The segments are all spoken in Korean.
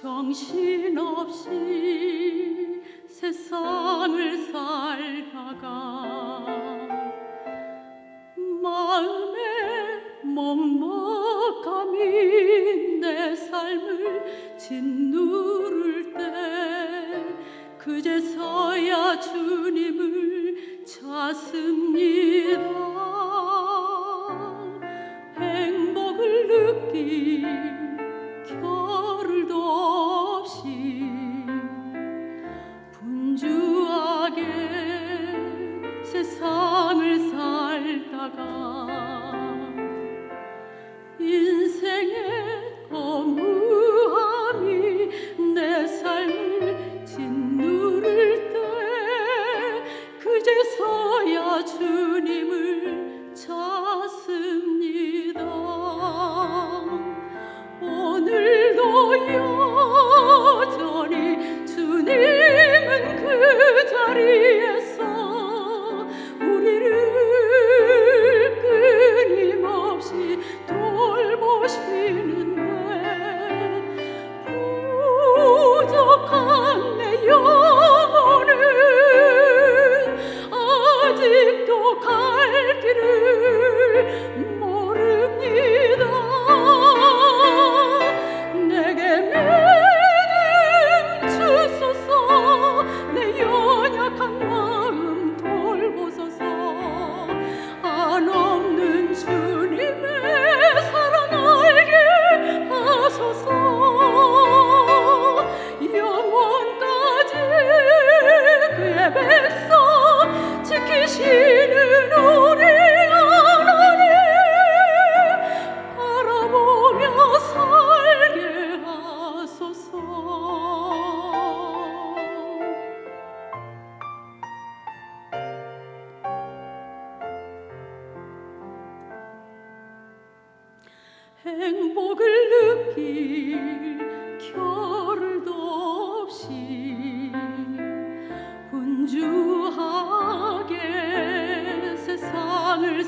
정신없이 세상을 살다가 마음에 먹먹함이 내 삶을 짓누를 때 그제서야 주 인생의 거무함이 내 삶을 짓누를 때, 그제서야 주님은 그 자리 행복을 느낄 겨를도 없이 분주하게 세상을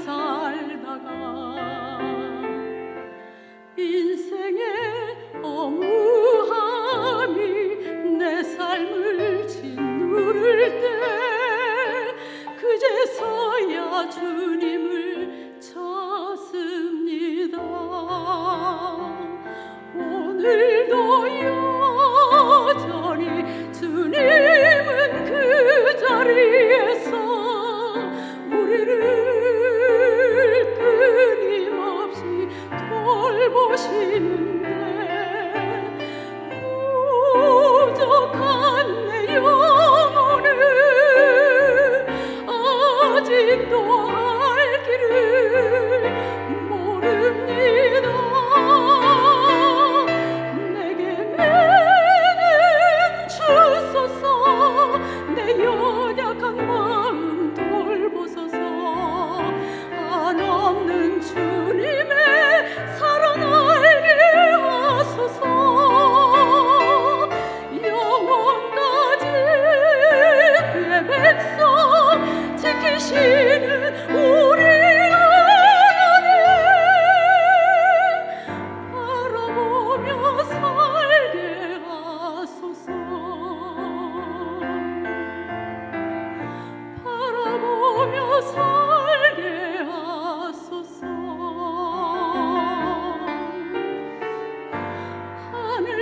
보시는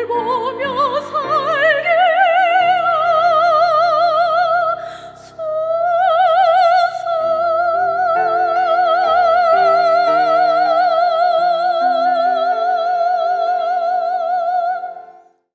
보며